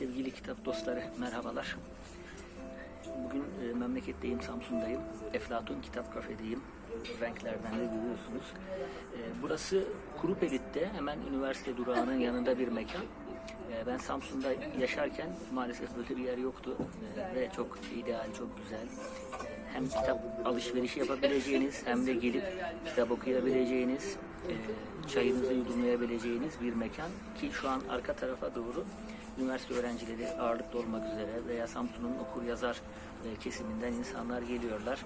Sevgili kitap dostları merhabalar. Bugün e, memleketteyim, Samsun'dayım. Eflatun Kitap Kafe'deyim. Renklerden de görüyorsunuz. E, burası Kurupelit'te hemen üniversite durağının yanında bir mekan. E, ben Samsun'da yaşarken maalesef böyle bir yer yoktu. E, ve çok ideal, çok güzel. E, hem kitap alışverişi yapabileceğiniz hem de gelip kitap okuyabileceğiniz, e, çayınızı yudumlayabileceğiniz bir mekan ki şu an arka tarafa doğru üniversite öğrencileri ağırlıklı olmak üzere veya Samsun'un okur yazar e, kesiminden insanlar geliyorlar,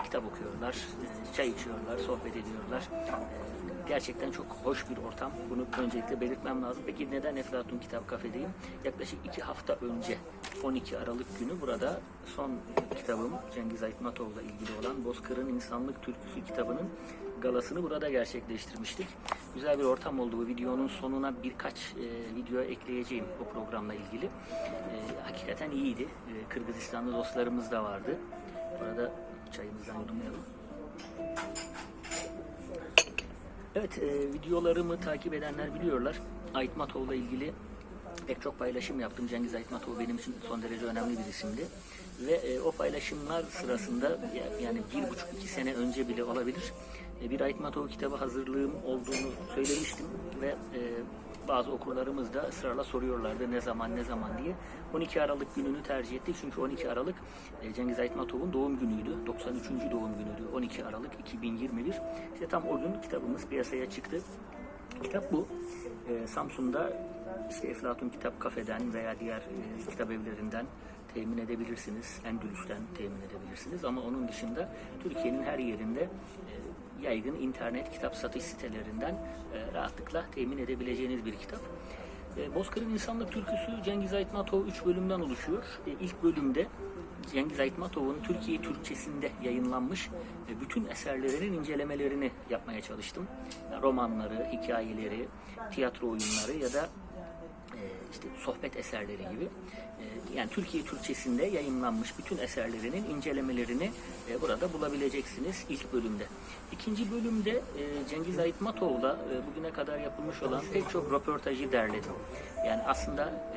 e, kitap okuyorlar, çay içiyorlar, sohbet ediyorlar. E, Gerçekten çok hoş bir ortam. Bunu öncelikle belirtmem lazım. Peki neden Eflatun Kitap Kafe'deyim? Yaklaşık iki hafta önce 12 Aralık günü burada son kitabım Cengiz Aytmatov'la ilgili olan Bozkır'ın İnsanlık Türküsü kitabının galasını burada gerçekleştirmiştik. Güzel bir ortam oldu. Bu videonun sonuna birkaç e, video ekleyeceğim o programla ilgili. E, hakikaten iyiydi. E, Kırgızistanlı dostlarımız da vardı. Burada çayımızdan yudumlayalım. Evet, e, videolarımı takip edenler biliyorlar. Aytmatov'la ilgili pek çok paylaşım yaptım. Cengiz Aytmatov benim için son derece önemli bir isimdi. Ve e, o paylaşımlar sırasında ya- yani bir buçuk iki sene önce bile olabilir e, bir Aytmatov kitabı hazırlığım olduğunu söylemiştim ve e, bazı okurlarımız da ısrarla soruyorlardı ne zaman ne zaman diye. 12 Aralık gününü tercih ettik çünkü 12 Aralık e, Cengiz Aytmatov'un doğum günüydü. 93. doğum günüydü 12 Aralık 2021. İşte tam o gün kitabımız piyasaya çıktı. Kitap bu. Ee, Samsun'da işte Eflatun Kitap Kafe'den veya diğer e, kitap evlerinden temin edebilirsiniz. Endülüs'ten temin edebilirsiniz. Ama onun dışında Türkiye'nin her yerinde e, yaygın internet kitap satış sitelerinden e, rahatlıkla temin edebileceğiniz bir kitap. E, Bozkır'ın İnsanlık Türküsü Cengiz Aytmatov 3 bölümden oluşuyor. E, ilk bölümde Cengiz Aytmatov'un Türkiye Türkçesinde yayınlanmış bütün eserlerinin incelemelerini yapmaya çalıştım. Romanları, hikayeleri, tiyatro oyunları ya da e, işte sohbet eserleri gibi. E, Yani Türkiye Türkçesinde yayınlanmış bütün eserlerinin incelemelerini e, burada bulabileceksiniz ilk bölümde. İkinci bölümde e, Cengiz Aytmatov'la e, bugüne kadar yapılmış olan pek çok röportajı derledim. Yani aslında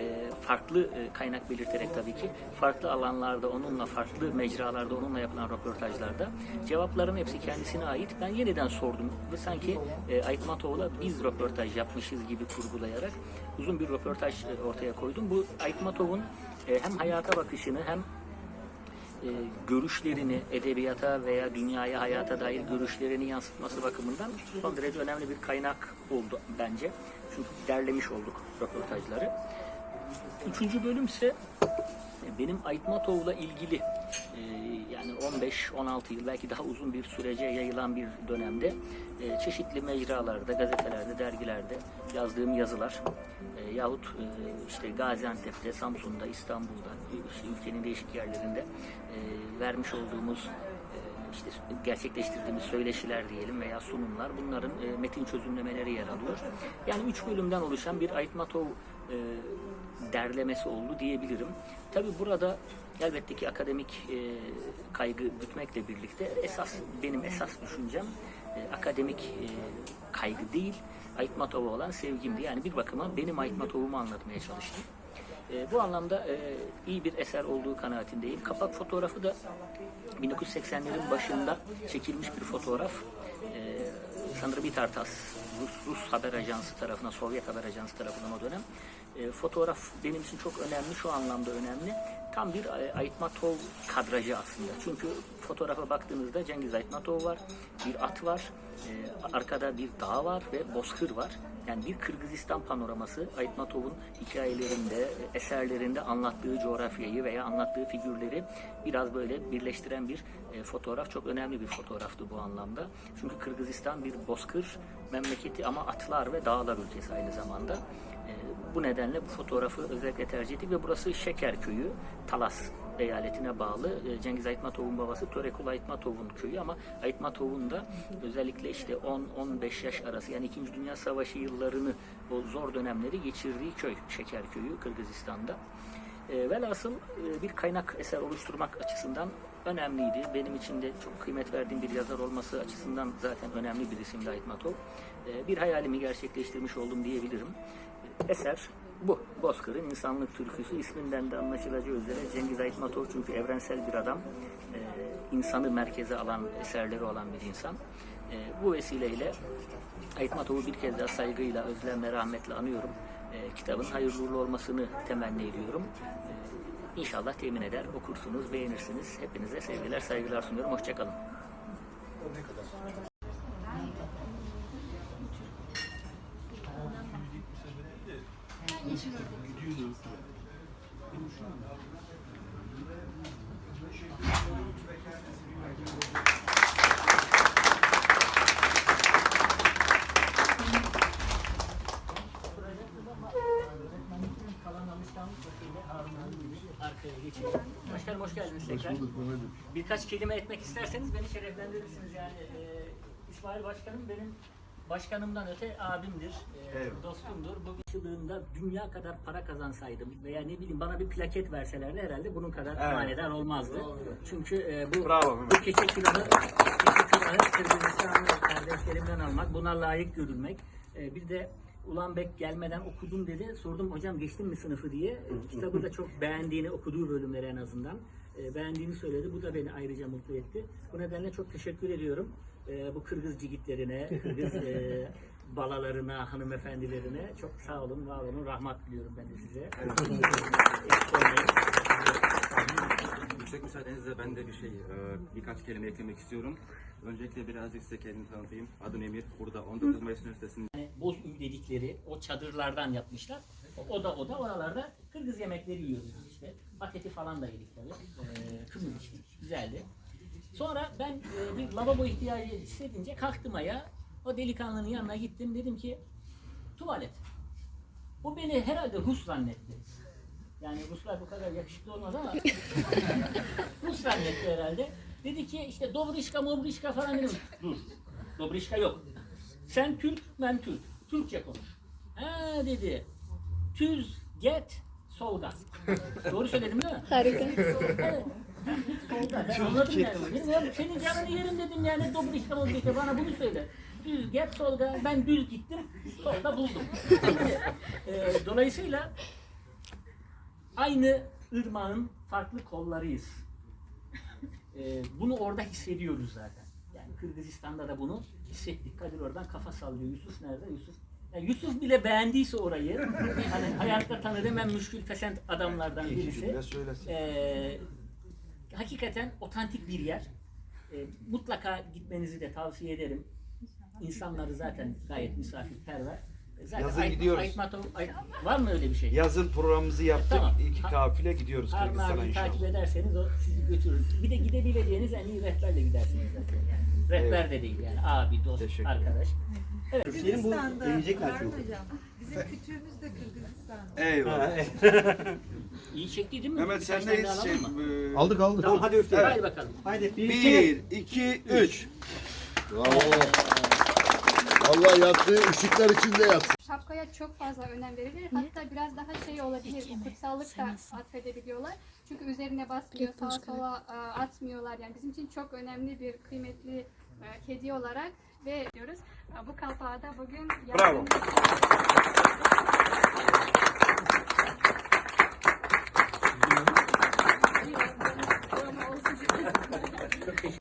farklı kaynak belirterek tabii ki farklı alanlarda onunla, farklı mecralarda onunla yapılan röportajlarda cevapların hepsi kendisine ait. Ben yeniden sordum ve sanki Aytmatov'la biz röportaj yapmışız gibi kurgulayarak uzun bir röportaj ortaya koydum. Bu Aytmatov'un e, hem hayata bakışını hem e, görüşlerini edebiyata veya dünyaya, hayata dair görüşlerini yansıtması bakımından son derece önemli bir kaynak oldu bence. Çünkü derlemiş olduk röportajları. Üçüncü bölüm ise e, benim Aytmatov'la ilgili e, yani 15-16 yıl belki daha uzun bir sürece yayılan bir dönemde e, çeşitli mecralarda, gazetelerde, dergilerde yazdığım yazılar e, yahut e, işte Gaziantep'te, Samsun'da, İstanbul'da, işte ülkenin değişik yerlerinde vermiş olduğumuz işte gerçekleştirdiğimiz söyleşiler diyelim veya sunumlar bunların metin çözümlemeleri yer alıyor. Yani üç bölümden oluşan bir Aytmatov e, derlemesi oldu diyebilirim. Tabi burada elbette ki akademik e, kaygı gütmekle birlikte esas benim esas düşüncem e, akademik e, kaygı değil Aytmatov'a olan sevgimdi. Yani bir bakıma benim Aytmatov'umu anlatmaya çalıştım. E, bu anlamda e, iyi bir eser olduğu kanaatindeyim. Kapak fotoğrafı da 1980'lerin başında çekilmiş bir fotoğraf. E, sanırım İtartas, Rus, Rus haber ajansı tarafından, Sovyet haber ajansı tarafından o dönem. E, fotoğraf benim için çok önemli, şu anlamda önemli. Tam bir e, Aytmatov kadrajı aslında. Çünkü fotoğrafa baktığınızda Cengiz Aytmatov var, bir at var, e, arkada bir dağ var ve bozkır var. Yani bir Kırgızistan panoraması Aytmatov'un hikayelerinde, eserlerinde anlattığı coğrafyayı veya anlattığı figürleri biraz böyle birleştiren bir e, fotoğraf. Çok önemli bir fotoğraftı bu anlamda. Çünkü Kırgızistan bir bozkır memleketi ama atlar ve dağlar ülkesi aynı zamanda. E, bu nedenle bu fotoğrafı özellikle tercih ettik ve burası Şeker Köyü, Talas eyaletine bağlı. E, Cengiz Aytmatov'un babası Törekul Aytmatov'un köyü ama Aytmatov'un da özellikle işte 10-15 yaş arası yani 2. Dünya Savaşı yıllarını o zor dönemleri geçirdiği köy Şeker Köyü Kırgızistan'da. E, velhasıl bir kaynak eser oluşturmak açısından önemliydi. Benim için de çok kıymet verdiğim bir yazar olması açısından zaten önemli bir isimdi Aytmatov. E, bir hayalimi gerçekleştirmiş oldum diyebilirim. E, Eser bu. Bozkır'ın insanlık türküsü isminden de anlaşılacağı üzere Cengiz Aytmatov çünkü evrensel bir adam. Ee, insanı merkeze alan, eserleri olan bir insan. Ee, bu vesileyle Aytmatov'u bir kez daha saygıyla, özlemle, rahmetle anıyorum. Ee, kitabın hayırlı olmasını temenni ediyorum. Ee, İnşallah temin eder, okursunuz, beğenirsiniz. Hepinize sevgiler, saygılar sunuyorum. Hoşçakalın. Arkaya geçelim. Başkanım hoş geldiniz tekrar. Birkaç kelime etmek isterseniz beni şereflendirirsiniz. Yani e, İsmail Başkanım benim başkanımdan öte abimdir, e, dostumdur. Bu yılında dünya kadar para kazansaydım veya ne bileyim bana bir plaket verselerdi herhalde bunun kadar manidar olmazdı. Çünkü e, bu, bu keçe külahı, keçe külahı Kırgızistanlı kardeşlerimden almak, buna layık görülmek. E, bir de Ulan Bek gelmeden okudum dedi. Sordum hocam geçtin mi sınıfı diye. Kitabı da çok beğendiğini, okuduğu bölümleri en azından e, beğendiğini söyledi. Bu da beni ayrıca mutlu etti. Bu nedenle çok teşekkür ediyorum. E, bu Kırgız cigitlerine, Kırgız e, balalarına, hanımefendilerine çok sağ olun, var olun. Rahmat diliyorum ben de size. Yüksek müsaadenizle ben de bir şey, e, birkaç kelime eklemek istiyorum. Öncelikle birazcık size kendimi tanıtayım. Adım Emir. Burada 19 Mayıs Üniversitesi'nde Yani boz üy dedikleri o çadırlardan yapmışlar. O, da o da oralarda Kırgız yemekleri yiyoruz işte. Paketi falan da yedik tabii. Ee, kımız içtik. Güzeldi. Sonra ben e, bir lavabo ihtiyacı hissedince kalktım ayağa. O delikanlının yanına gittim. Dedim ki tuvalet. O beni herhalde Rus zannetti. Yani Ruslar bu kadar yakışıklı olmaz ama Rus zannetti herhalde. Dedi ki işte Dobrişka Mobrişka falan dedim. Dur. Dobrişka yok. Sen Türk, ben Türk. Türkçe konuş. Ha dedi. Tüz, get, solda. Doğru söyledim değil mi? Harika. Evet. Solda. Ben anladım yani. Ya senin canını yerim dedim yani. Dobrişka Mobrişka bana bunu söyle. Düz, get, solda. Ben düz gittim. Solda buldum. Şimdi, e, dolayısıyla aynı ırmağın farklı kollarıyız. Ee, bunu orada hissediyoruz zaten. Yani Kırgızistan'da da bunu hissettik. Kadir oradan kafa sallıyor. Yusuf nerede? Yusuf. Yani Yusuf bile beğendiyse orayı, hani hayatta tanıdığım en müşkül pesent adamlardan birisi. Ee, hakikaten otantik bir yer. Ee, mutlaka gitmenizi de tavsiye ederim. İnsanları zaten gayet misafirperver. Zaten Yazın Ayt- gidiyoruz. Aytmatov- Ay- var mı öyle bir şey? Yazın programımızı yaptık. Tamam. İki kafile gidiyoruz Harun Kırgızistan'a abi takip inşallah. ederseniz o sizi götürür. Bir de gidebileceğiniz en iyi rehberle gidersiniz zaten. Yani. Rehber de değil yani abi, dost, Teşekkür arkadaş. Kırgızistan'da Harun Hocam. Bizim kütüğümüz de Kırgızistan'da. Eyvallah. İyi çekti değil mi? Mehmet sen neyiz? Şey, e, Aldık aldık. Tamam hadi üfleyelim. Hadi bakalım. Haydi. Bir, iki, üç. Bravo. Allah yattığı ışıklar içinde yatsın. Şapkaya çok fazla önem verilir. Hatta biraz daha şey olabilir, kutsallık da atfedebiliyorlar. Çünkü üzerine basmıyor, sağa sola e, atmıyorlar. Yani bizim için çok önemli bir kıymetli e, hediye olarak ve diyoruz. E, Bu kapağı da bugün Bravo.